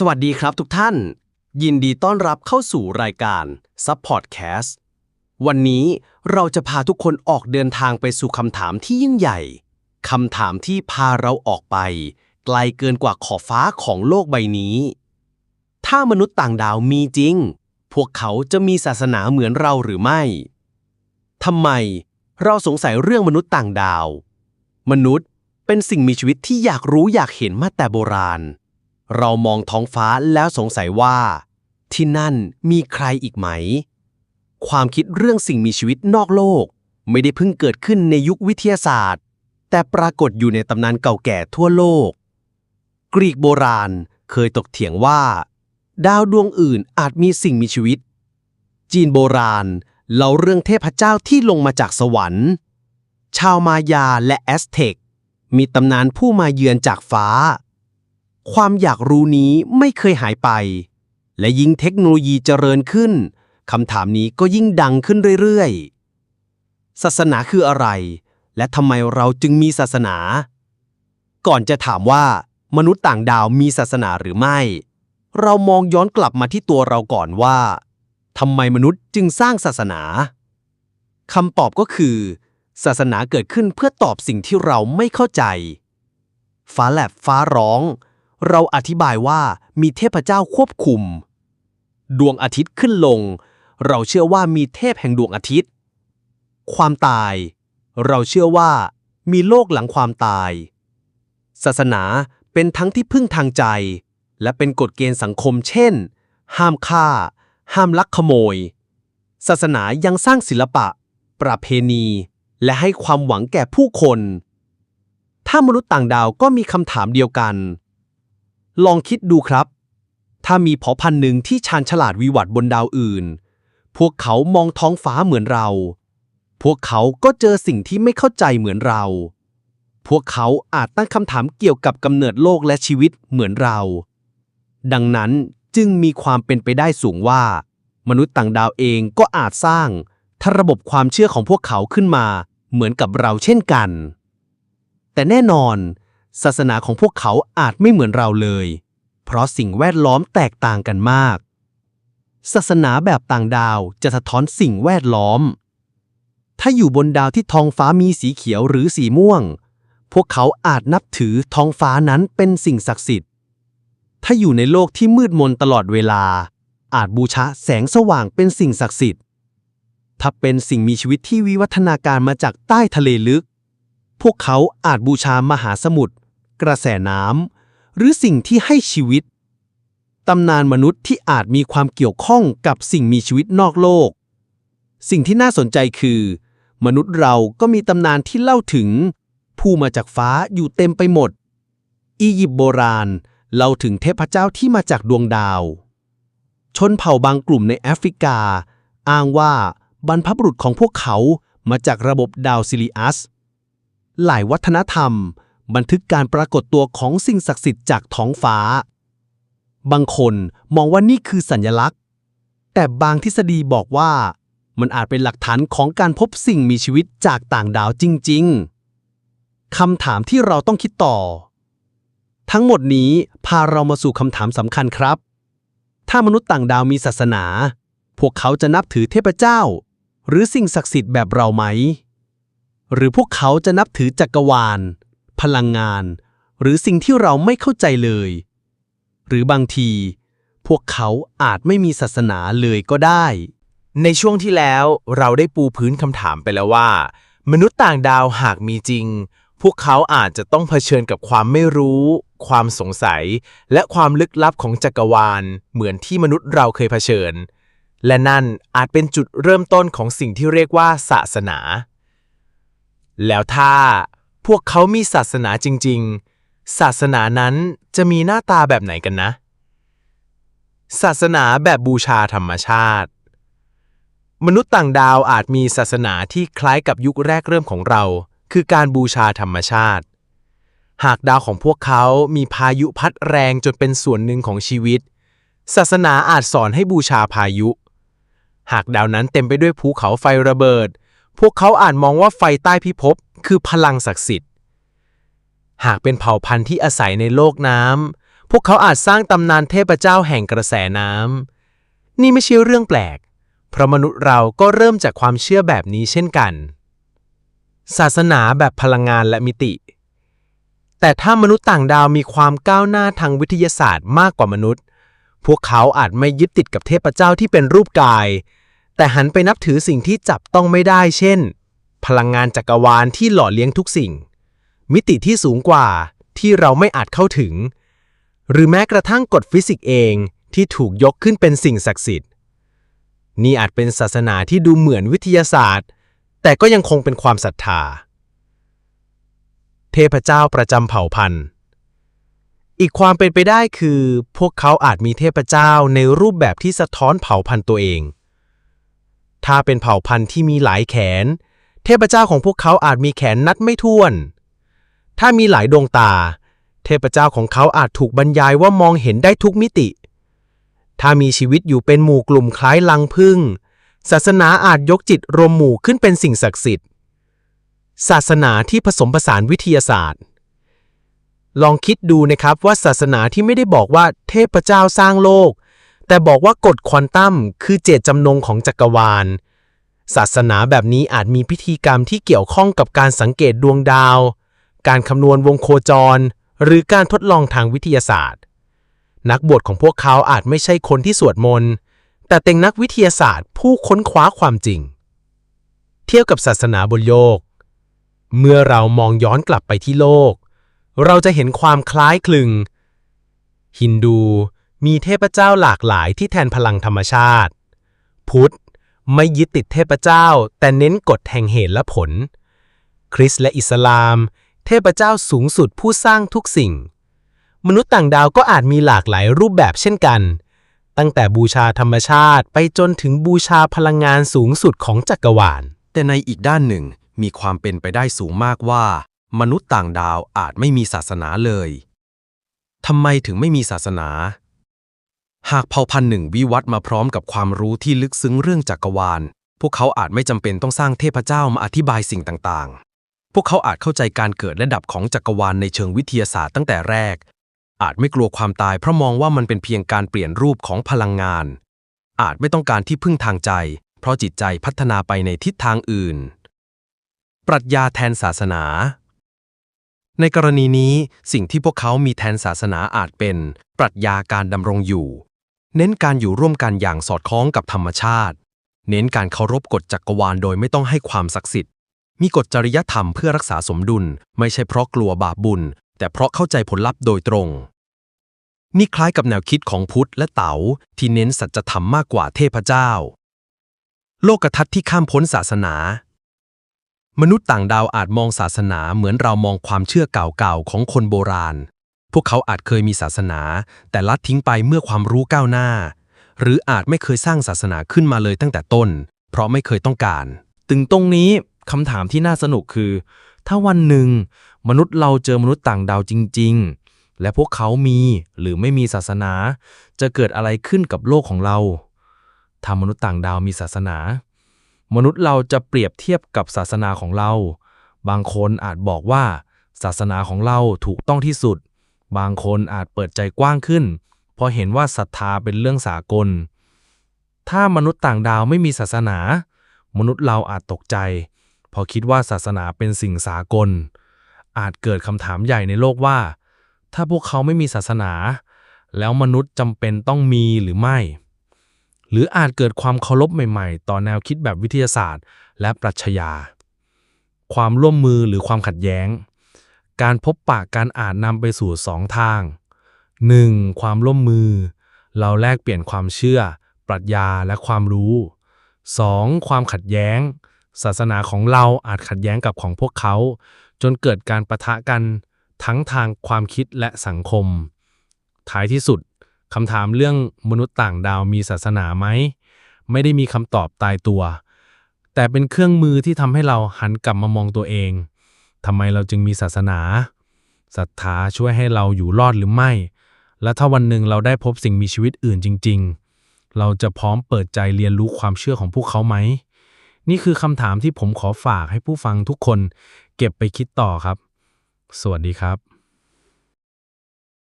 สวัสดีครับทุกท่าน ยินดีต้อนรับเข้าสู่รายการ Support s t วันนี้เราจะพาทุกคนออกเดินทางไปสู่คำถามที่ยิ่งใหญ่คำถามที่พาเราออกไป ไกลเกินกว่าขอบฟ้าของโลกใบนี้ ถ้ามนุษย์ต่างดาวมีจริง พวกเขาจะมีศาสนาเหมือนเราหรือไม่ทำไมเราสงสัยเรื่องมนุษย์ต่างดาว มนุษย์เป็นสิ่งมีชีวิตที่อยากรู้อยากเห็นมาแต่โบราณ เรามองท้องฟ้าแล้วสงสัยว่า ที่นั่นมีใครอีกไหม ความคิดเรื่องสิ่งมีชีวิตนอกโลก ไม่ได้เพิ่งเกิดขึ้นในยุควิทยาศาสตร์ แต่ปรากฏอยู่ในตำนานเก่าแก่ทั่วโลก กรีกโบราณเคยตกเถียงว่า ดาวดวงอื่นอาจมีสิ่งมีชีวิต จีนโบราณเล่าเรื่องเทพเจ้าที่ลงมาจากสวรรค์ ชาวมายาและแอสเท็กมีตำนานผู้มาเยือนจากฟ้า ความอยากรู้นี้ไม่เคยหายไป และยิ่งเทคโนโลยีเจริญขึ้นคำถามนี้ก็ยิ่งดังขึ้นเรื่อยๆ ศาสนาคืออะไร และทำไมเราจึงมีศาสนา ก่อนจะถามว่ามนุษย์ต่างดาวมีศาสนาหรือไม่ เรามองย้อนกลับมาที่ตัวเราก่อนว่าทำไมมนุษย์จึงสร้างศาสนาคำตอบก็คือ ศาสนาเกิดขึ้นเพื่อตอบสิ่งที่เราไม่เข้าใจ ฟ้าแลบฟ้าร้อง เราอธิบายว่ามีเทพเจ้าควบคุม ดวงอาทิตย์ขึ้นลง เราเชื่อว่ามีเทพแห่งดวงอาทิตย์ ความตาย เราเชื่อว่ามีโลกหลังความตาย ศาสนาเป็นทั้งที่พึ่งทางใจ และเป็นกฎเกณฑ์สังคมเช่น ห้ามฆ่า ห้ามลักขโมย ศาสนายังสร้างศิลปะ ประเพณี และให้ความหวังแก่ผู้คน ถ้ามนุษย์ต่างดาวก็มีคำถามเดียวกัน ลองคิดดูครับ ถ้ามีเผ่าพันธุ์หนึ่งที่ชาญฉลาดวิวัฒน์บนดาวอื่น พวกเขามองท้องฟ้าเหมือนเรา พวกเขาก็เจอสิ่งที่ไม่เข้าใจเหมือนเรา พวกเขาอาจตั้งคำถามเกี่ยวกับกำเนิดโลกและชีวิตเหมือนเรา ดังนั้นจึงมีความเป็นไปได้สูงว่า มนุษย์ต่างดาวเองก็อาจสร้างถ้าระบบความเชื่อของพวกเขาขึ้นมา เหมือนกับเราเช่นกัน แต่แน่นอน ศาสนาของพวกเขาอาจไม่เหมือนเราเลย เพราะสิ่งแวดล้อมแตกต่างกันมาก ศาสนาแบบต่างดาวจะสะท้อนสิ่งแวดล้อม ถ้าอยู่บนดาวที่ท้องฟ้ามีสีเขียวหรือสีม่วง พวกเขาอาจนับถือท้องฟ้านั้นเป็นสิ่งศักดิ์สิทธิ์ ถ้าอยู่ในโลกที่มืดมนตลอดเวลา อาจบูชาแสงสว่างเป็นสิ่งศักดิ์สิทธิ์ ถ้าเป็นสิ่งมีชีวิตที่วิวัฒนาการมาจากใต้ทะเลลึก พวกเขาอาจบูชามหาสมุทร กระแสน้ำ หรือสิ่งที่ให้ชีวิต ตำนานมนุษย์ที่อาจมีความเกี่ยวข้องกับสิ่งมีชีวิตนอกโลก สิ่งที่น่าสนใจคือ มนุษย์เราก็มีตำนานที่เล่าถึง ผู้มาจากฟ้าอยู่เต็มไปหมด อียิปต์โบราณเล่าถึงเทพเจ้าที่มาจากดวงดาว ชนเผ่าบางกลุ่มในแอฟริกา อ้างว่าบรรพบุรุษของพวกเขามาจากระบบดาวซิลิอัส หลายวัฒนธรรม บันทึกการปรากฏตัวของสิ่งศักดิ์สิทธิ์จากท้องฟ้า บางคนมองว่านี่คือสัญลักษณ์ แต่บางทฤษฎีบอกว่ามันอาจเป็นหลักฐานของการพบสิ่งมีชีวิตจากต่างดาวจริง ๆ คำถามที่เราต้องคิดต่อ ทั้งหมดนี้พาเรามาสู่คำถามสำคัญครับ ถ้ามนุษย์ต่างดาวมีศาสนา พวกเขาจะนับถือเทพเจ้า หรือสิ่งศักดิ์สิทธิ์แบบเราไหม หรือพวกเขาจะนับถือจักรวาล พลังงาน หรือสิ่งที่เราไม่เข้าใจเลย หรือบางที พวกเขาอาจไม่มีศาสนาเลยก็ได้ ในช่วงที่แล้วเราได้ปูพื้นคำถามไปแล้วว่า มนุษย์ต่างดาวหากมีจริง พวกเขาอาจจะต้องเผชิญกับความไม่รู้ ความสงสัย และความลึกลับของจักรวาล เหมือนที่มนุษย์เราเคยเผชิญ และนั่นอาจเป็นจุดเริ่มต้นของสิ่งที่เรียกว่าศาสนา แล้วถ้า พวกเขามีศาสนาจริง ๆ ศาสนานั้นจะมีหน้าตาแบบไหนกันนะ ศาสนาแบบบูชาธรรมชาติ มนุษย์ต่างดาวอาจมีศาสนาที่คล้ายกับยุคแรกเริ่มของเรา คือการบูชาธรรมชาติ หากดาวของพวกเขามีพายุพัดแรงจนเป็นส่วนหนึ่งของชีวิต ศาสนาอาจสอนให้บูชาพายุ หากดาวนั้นเต็มไปด้วยภูเขาไฟระเบิด พวกเขาอาจมองว่าไฟใต้พิภพคือพลังศักดิ์สิทธิ์ หากเป็นเผ่าพันธุ์ที่อาศัยในโลกน้ำ พวกเขาอาจสร้างตำนานเทพเจ้าแห่งกระแสน้ำ นี่ไม่ใช่เรื่องแปลก เพราะมนุษย์เราก็เริ่มจากความเชื่อแบบนี้เช่นกัน ศาสนาแบบพลังงานและมิติ แต่ถ้ามนุษย์ต่างดาวมีความก้าวหน้าทางวิทยาศาสตร์มากกว่ามนุษย์ พวกเขาอาจไม่ยึดติดกับเทพเจ้าที่เป็นรูปกาย แต่หันไปนับถือสิ่งที่จับต้องไม่ได้ เช่น พลังงานจักรวาลที่หล่อเลี้ยงทุกสิ่ง มิติที่สูงกว่าที่เราไม่อาจเข้าถึง หรือแม้กระทั่งกฎฟิสิกส์เองที่ถูกยกขึ้นเป็นสิ่งศักดิ์สิทธิ์ นี่อาจเป็นศาสนาที่ดูเหมือนวิทยาศาสตร์ แต่ก็ยังคงเป็นความศรัทธา เทพเจ้าประจำเผ่าพันธุ์อีกความเป็นไปได้คือ พวกเขาอาจมีเทพเจ้าในรูปแบบที่สะท้อนเผ่าพันธุ์ตัวเอง ถ้าเป็นเผ่าพันธุ์ที่มีหลายแขน เทพเจ้าของพวกเขาอาจมีแขนนัดไม่ถ้วน ถ้ามีหลายดวงตา เทพเจ้าของเขาอาจถูกบรรยายว่ามองเห็นได้ทุกมิติ ถ้ามีชีวิตอยู่เป็นหมู่กลุ่มคล้ายลังพึ่ง ศาสนาอาจยกจิตรวมหมู่ขึ้นเป็นสิ่งศักดิ์สิทธิ์ ศาสนาที่ผสมผสานวิทยาศาสตร์ ลองคิดดูนะครับว่าศาสนาที่ไม่ได้บอกว่าเทพเจ้าสร้างโลก แต่บอกว่ากฎควอนตัมคือเจตจำนงของจักรวาล ศาสนาแบบนี้อาจมีพิธีกรรมที่เกี่ยวข้องกับการสังเกตดวงดาว การคำนวณวงโคจร หรือการทดลองทางวิทยาศาสตร์ นักบวชของพวกเขาอาจไม่ใช่คนที่สวดมนต์แต่เป็นนักวิทยาศาสตร์ผู้ค้นคว้าความจริง เทียบกับศาสนาบนโลก เมื่อเรามองย้อนกลับไปที่โลก เราจะเห็นความคล้ายคลึง ฮินดู มีเทพเจ้าหลากหลายที่แทนพลังธรรมชาติ พุทธไม่ยึดติดเทพเจ้า แต่เน้นกฎแห่งเหตุและผล คริสต์และอิสลาม เทพเจ้าสูงสุดผู้สร้างทุกสิ่ง มนุษย์ต่างดาวก็อาจมีหลากหลายรูปแบบเช่นกัน ตั้งแต่บูชาธรรมชาติไปจนถึงบูชาพลังงานสูงสุดของจักรวาล แต่ในอีกด้านหนึ่งมีความเป็นไปได้สูงมากว่า มนุษย์ต่างดาวอาจไม่มีศาสนาเลยทำไมถึงไม่มีศาสนา หากเผ่าพันธุ์หนึ่งวิวัฒน์มาพร้อมกับความรู้ที่ลึกซึ้งเรื่องจักรวาล พวกเขาอาจไม่จำเป็นต้องสร้างเทพเจ้ามาอธิบายสิ่งต่างๆ พวกเขาอาจเข้าใจการเกิดและดับของจักรวาลในเชิงวิทยาศาสตร์ตั้งแต่แรก อาจไม่กลัวความตายเพราะมองว่ามันเป็นเพียงการเปลี่ยนรูปของพลังงาน อาจไม่ต้องการที่พึ่งทางใจ เพราะจิตใจพัฒนาไปในทิศทางอื่น ปรัชญาแทนศาสนา ในกรณีนี้สิ่งที่พวกเขามีแทนศาสนาอาจเป็น ปรัชญาการดำรงอยู่ เน้นการอยู่ร่วมกันอย่างสอดคล้องกับธรรมชาติ เน้นการเคารพกฎจักรวาลโดยไม่ต้องให้ความศักดิ์สิทธิ์ มีกฎจริยธรรมเพื่อรักษาสมดุล ไม่ใช่เพราะกลัวบาปบุญ แต่เพราะเข้าใจผลลัพธ์โดยตรง นี่คล้ายกับแนวคิดของพุทธและเต๋าที่เน้นสัจธรรมมากกว่าเทพเจ้า โลกทัศน์ที่ข้ามพ้นศาสนา มนุษย์ต่างดาวอาจมองศาสนาเหมือนเรามองความเชื่อเก่าๆของคนโบราณ พวกเขาอาจเคยมีศาสนา แต่ลัดทิ้งไปเมื่อความรู้ก้าวหน้า หรืออาจไม่เคยสร้างศาสนาขึ้นมาเลยตั้งแต่ต้น เพราะไม่เคยต้องการ ถึงตรงนี้คำถามที่น่าสนุกคือ ถ้าวันหนึ่ง มนุษย์เราเจอมนุษย์ต่างดาวจริง ๆ และพวกเขามีหรือไม่มีศาสนา จะเกิดอะไรขึ้นกับโลกของเรา ถ้ามนุษย์ต่างดาวมีศาสนา มนุษย์เราจะเปรียบเทียบกับศาสนาของเรา บางคนอาจบอกว่า ศาสนาของเราถูกต้องที่สุด บางคนอาจเปิดใจกว้างขึ้น เพราะเห็นว่าศรัทธาเป็นเรื่องสากล ถ้ามนุษย์ต่างดาวไม่มีศาสนา มนุษย์เราอาจตกใจ พอคิดว่าศาสนาเป็นสิ่งสากล อาจเกิดคำถามใหญ่ในโลกว่า ถ้าพวกเขาไม่มีศาสนา แล้วมนุษย์จำเป็นต้องมีหรือไม่ หรืออาจเกิดความเคารพใหม่ ๆ ต่อแนวคิดแบบวิทยาศาสตร์ และปรัชญาความร่วมมือหรือความขัดแย้ง การพบปะการอ่าจนำไปสู่สองทาง 1. ความร่วมมือ เราแลกเปลี่ยนความเชื่อ ปรัชญาและความรู้ 2. ความขัดแย้ง ศาสนาของเราอาจขัดแย้งกับของพวกเขา จนเกิดการประทะกัน ทั้งทางความคิดและสังคม ท้ายที่สุดคำถามเรื่องมนุษย์ต่างดาวมีศาสนาไหม ไม่ได้มีคำตอบตายตัว แต่เป็นเครื่องมือที่ทำให้เราหันกลับมามองตัวเอง ทำไมเราจึงมีศาสนาศรัทธาช่วยให้เราอยู่รอดหรือไม่ และถ้าวันหนึ่งเราได้พบสิ่งมีชีวิตอื่นจริง ๆ เราจะพร้อมเปิดใจเรียนรู้ความเชื่อของพวกเขาไหม นี่คือคำถามที่ผมขอฝากให้ผู้ฟังทุกคน เก็บไปคิดต่อครับ สวัสดีครับ